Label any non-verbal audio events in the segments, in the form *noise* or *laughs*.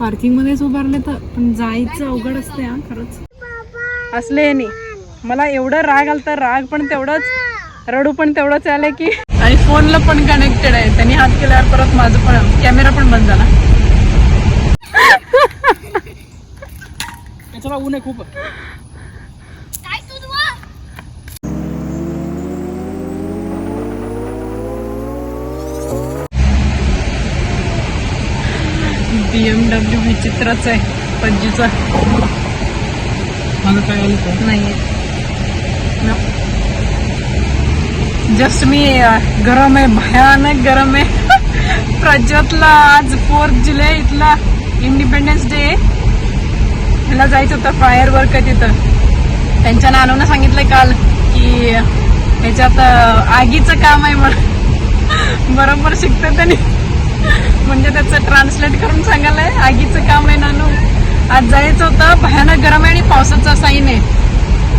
Parking मध्येच उभारले तर पण जायचं अवघड असते हा खरंच. असले नाही. मला एवढं राग आलं तर राग पण तेवढंच रडू पण तेवढंच आलं की. आणि फोनला पण कनेक्टेड आहे. त्यांनी हात केल्यावर परत माझं पण कॅमेरा पण बंद झाला. *laughs* त्याच्याला ऊन आहे खूप. विचित्रच आहे पणजीचा. माझं काय आलं नाही जस्ट मी गरम आहे भयानक गरम आहे. *laughs* प्रज्वतला आज फोर्थ जुलै इथला इंडिपेंडन्स डे ह्याला जायचं होतं फायर वर्क आहे तिथं. त्यांच्या नानूनं सांगितलं काल की ह्याच्यात आगीचं काम आहे म्हणून. *laughs* बरोबर शिकतं त्यांनी. म्हणजे त्याचं ट्रान्सलेट करून सांगायलंय. आगीचं काम आहे नानू. आज जायचं होतं भयानक गरम आहे आणि पावसाचा साईन आहे.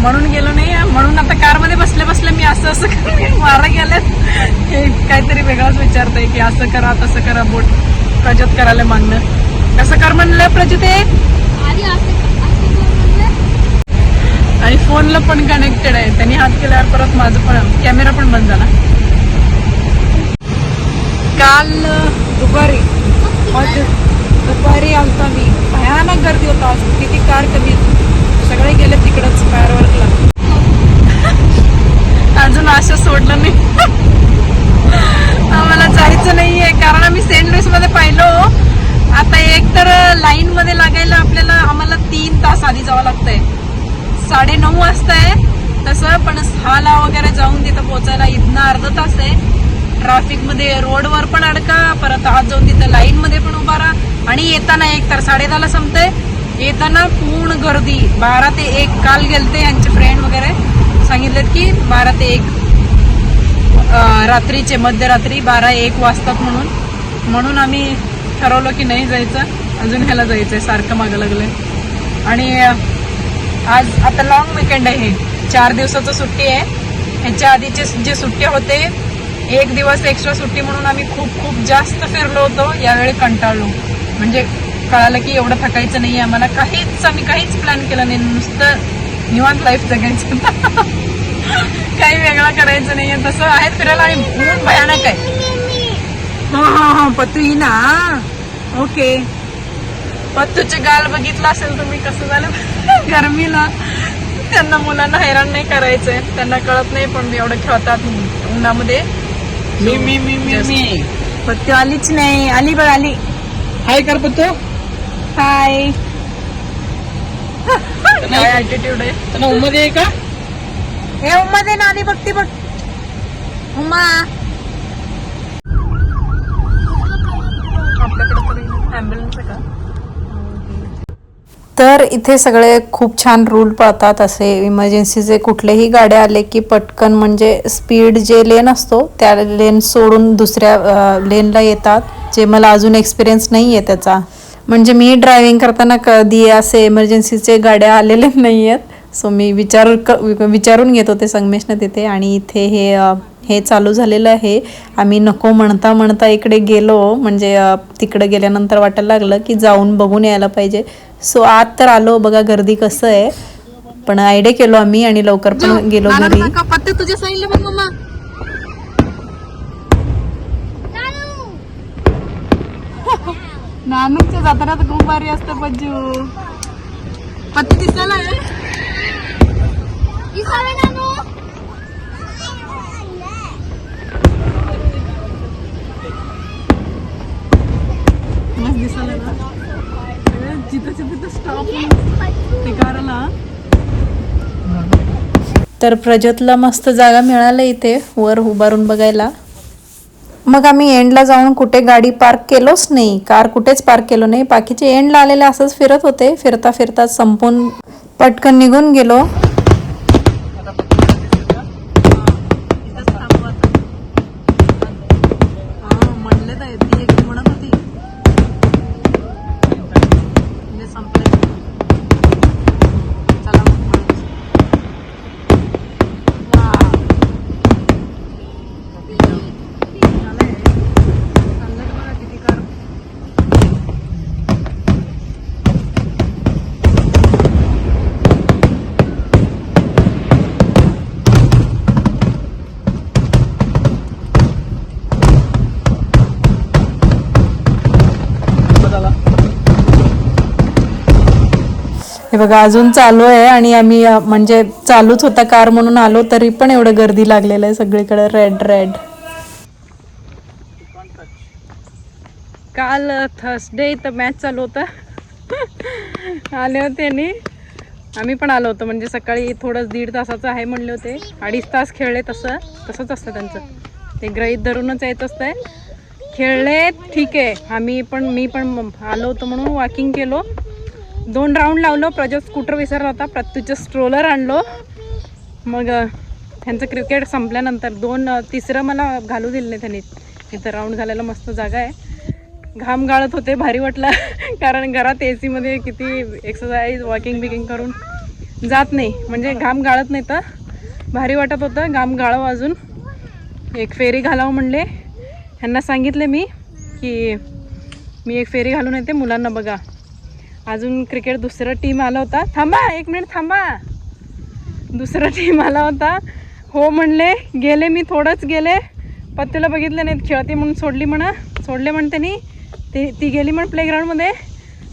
म्हणून गेलो नाही म्हणून आता कारमध्ये बसले बसले मी असं असं करून मारा गेल्यात हे काहीतरी वेगळाच विचारतंय की असं करा तसं करा बोट. प्रजत करायला मागणं. कसं कर म्हणलं प्रजत आणि फोनला पण कनेक्टेड आहे. त्यांनी हात केल्यावर परत माझं पण कॅमेरा पण बंद झाला. काल दुपारी. आज दुपारी आलता मी. भयानक गर्दी होता आज. किती कार कमी सगळे गेले तिकडच फायरवर्कला अजून आशा सोडलं नाही. आम्हाला जायचं नाहीये. कारण आम्ही सेंट लुईसमध्ये पाहिलो. आता एक तर लाईन मध्ये लागायला आपल्याला आम्हाला तीन तास आधी जावं लागतंय. साडे नऊ वाजता आहे तसं पण सहाला वगैरे जाऊन तिथं पोहोचायला इथनं अर्धा तास आहे. ट्रॅफिकमध्ये रोडवर पण अडका परत आज जाऊन तिथं लाईन मध्ये पण उभा राहा. आणि येताना एक तर साडे दहाला संपते येताना पूर्ण गर्दी बारा ते एक काल गेलते यांचे फ्रेंड वगैरे. सांगितलेत की बारा ते एक रात्रीचे मध्यरात्री बारा एक वाजतात म्हणून. म्हणून आम्ही ठरवलं की नाही जायचं. अजून ह्याला जायचंय सारखं मागं लागलंय. आणि आज आता लॉंग विकेंड आहे. हे चार दिवसाचं सुट्टी आहे. ह्याच्या आधीचे जे सुट्टे होते एक दिवस एक्स्ट्रा सुट्टी म्हणून आम्ही खूप खूप जास्त फिरलो होतो यावेळी कंटाळलो. म्हणजे कळालं की एवढं थकायचं नाही आम्हाला. काहीच आम्ही काहीच प्लॅन केलं नाही. नुसतं निवांत लाईफ जगायचं. *laughs* काही वेगळं करायचं नाहीये. तसं आहे फिरायला आणि ऊन भयानक आहे. हा हा हा पत्तू ही ना. ओके. पत्तूचे गाल बघितलं असेल तुम्ही कसं झालं? *laughs* गरमीला. त्यांना मुलांना हैराण नाही करायचंय. त्यांना कळत नाही पण एवढं खेळतात उन्हामध्ये. मी मी मी मी मी. पत्तू आलीच नाही. आली बघ आली. हाय कर पत्तो हाय काय ऍटिट्यूड आहे? त्यांना उमध्ये आहे का? हे उम्मा दे ना आली बघती बघ. उम्मा आपल्याकडे तरी ॲम्ब्युलन्स आहे का तर इथे सगळे खूप छान रूल पळतात असे इमर्जन्सीचे कुठलेही गाड्या आले की पटकन म्हणजे स्पीड जे लेन असतो त्या लेन सोडून दुसऱ्या लेनला येतात जे मला अजून एक्सपिरियन्स नाही आहे त्याचा. म्हणजे मी ड्रायव्हिंग करताना कधी असे इमर्जन्सीचे गाड्या आलेले *laughs* नाही आहेत सो मी विचार क विचारून घेत होते संगमेशनं तिथे आणि इथे हे हे चालू झालेलं आहे. आम्ही नको म्हणता म्हणता इकडे गेलो. म्हणजे तिकडे गेल्यानंतर वाटायला लागलं की जाऊन बघून यायला पाहिजे. सो आत तर आलो. बघा गर्दी कसं आहे. पण आयडिया केलो आम्ही आणि लवकर पण गेलो घरी. नानूच्या जात्रात खूप भारी असतं पज्जू. पत्ते दिसायला मस्त दिसायला ना सगळं जिथं जिथं स्टॉप ते करायला तर प्रजतला मस्त जागा मिळाली इथे वर उभारून बघायला. मग आम्ही एंडला जाऊन कुठे गाडी पार्क केलोच नाही. कार कुठेच पार्क केलो नाही. बाकीचे एंडला आलेले असंच फिरत होते. फिरता फिरता संपून पटकन निघून गेलो. म्हणले हे बघा अजून चालू आहे आणि आम्ही म्हणजे चालूच होता कार म्हणून आलो तरी पण एवढं गर्दी लागलेलं आहे सगळीकडे. रेड रेड काल थर्सडे इथं मॅच चालू होता. आले होते आणि आम्ही पण आलो होतो. म्हणजे सकाळी थोडं दीड तासाचं आहे म्हणले होते. अडीच तास खेळले तसं तसंच असतं त्यांचं. ते ग्रहित धरूनच येत असतंय. खेळले ठीक आहे. आम्ही पण मी पण आलो होतो म्हणून वॉकिंग केलो. दोन राऊंड लावलो. प्रजोत स्कूटर विसरला होता. प्रत्यूचं स्ट्रोलर आणलो. मग त्यांचं क्रिकेट संपल्यानंतर दोन तिसरं मला घालू दिलं नाही त्यांनी. इथं राऊंड घालायला मस्त जागा आहे. घाम गाळत होते भारी वाटला. *laughs* कारण घरात ए सीमध्ये किती एक्सरसाइज वॉकिंग बिकिंग करून जात नाही. म्हणजे घाम गाळत नाही तर भारी वाटत होतं. घाम गाळव अजून. एक फेरी घालावं म्हणले. ह्यांना सांगितले मी की मी एक फेरी घालून येते मुलांना बघा. अजून क्रिकेट दुसरा टीम आला होता. थांबा एक मिनिट थांबा. दुसरा टीम आला होता. हो म्हणले गेले मी थोडंच गेले. पत्तीला बघितलं नाही खेळते म्हणून सोडली म्हणा. सोडले म्हण नी. ती ती गेली म्हण प्लेग्राऊंडमध्ये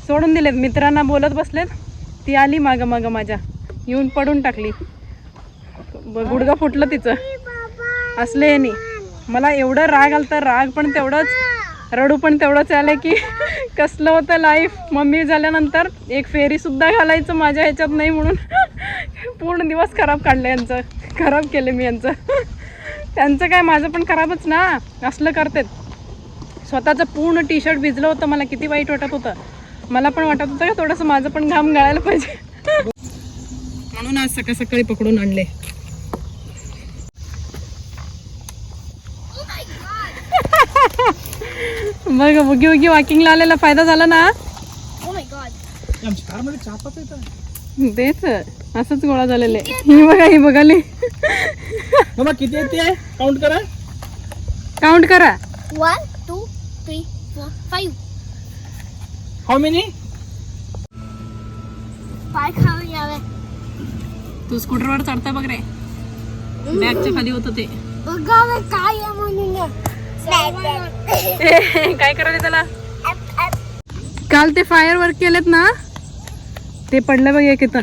सोडून दिलेत मित्रांना बोलत बसलेत. ती आली मागं मागं माझ्या. येऊन पडून टाकली. ब- फुटलं तिचं. असले नाही मला एवढं राग आलं तर राग पण तेवढंच. रडू पण तेवढंच आलं की. कसलं होतं लाईफ मम्मी झाल्यानंतर एक फेरीसुद्धा घालायचं माझ्या ह्याच्यात नाही म्हणून. पूर्ण दिवस खराब काढलं यांचं. खराब केलं मी यांचं. त्यांचं काय माझं पण खराबच ना. असलं करतात. स्वतःचं पूर्ण टी शर्ट भिजलं होतं. मला किती वाईट वाटत होतं. मला पण वाटत होतं का थोडंसं माझं पण घाम गाळायला पाहिजे. म्हणून आज सकाळ सकाळी पकडून आणले. बघ उगी उगी वॉकिंगला आलेला फायदा झाला ना? येतं तेच असंच गोळा झालेले. ही बघा ही बघाली मग किती येते काउंट करा. काउंट करा. One, two, three, four, five. How many पाय खावे यावे. तू स्कूटरवर चढता बघ रे. बॅगच्या खाली होतं ते. बघावे काय आहे म्हणून. *laughs* काय करायला त्याला? काल ते फायर वर्क केलेत ना ते पडलं बघ एक इथं.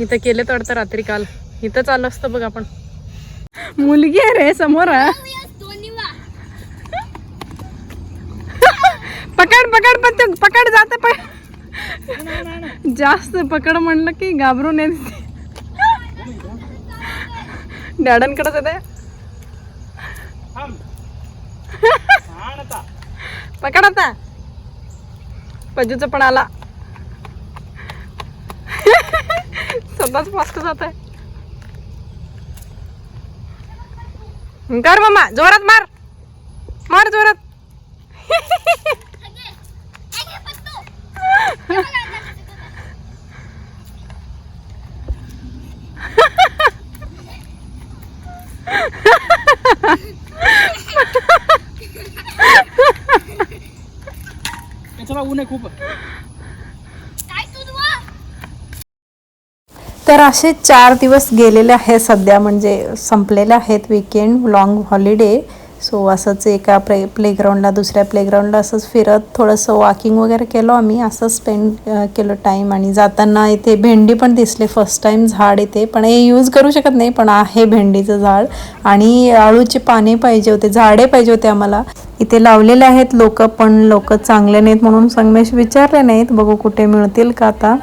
इथं केले वाटतं रात्री काल. इथं चालू असतं बघ आपण. मुलगी आहे रे समोर हा. *laughs* पकड पकड पण पकड जाते पण. जास्त पकड म्हणलं की घाबरून येते. डॅडांकडेच येते. थांब छान पकड आता. पजूच पण आला. स्वतःच फास्ट जात आहे कर मामा जोरात मार. मार जोरात. ऊन आहे खूप. तर असे चार दिवस गेलेले आहेत सध्या म्हणजे संपलेले आहेत विकेंड लॉंग हॉलिडे सो असंच एका प्ले प्लेग्राऊंडला दुसऱ्या प्लेग्राऊंडला असंच फिरत थोडंसं वॉकिंग वगैरे केलो आम्ही. असं स्पेंड केलं टाईम आणि जाताना इथे भेंडी पण दिसले फर्स्ट टाईम झाड इथे. पण हे यूज करू शकत नाही पण आहे भेंडीचं झाड. आणि आळूचे पाने पाहिजे होते झाडे पाहिजे होते आम्हाला. इथे लावलेले आहेत लोक पण लोक चांगले नाहीत म्हणून संगमेश विचारले नाहीत. बघू कुठे मिळतील का आता.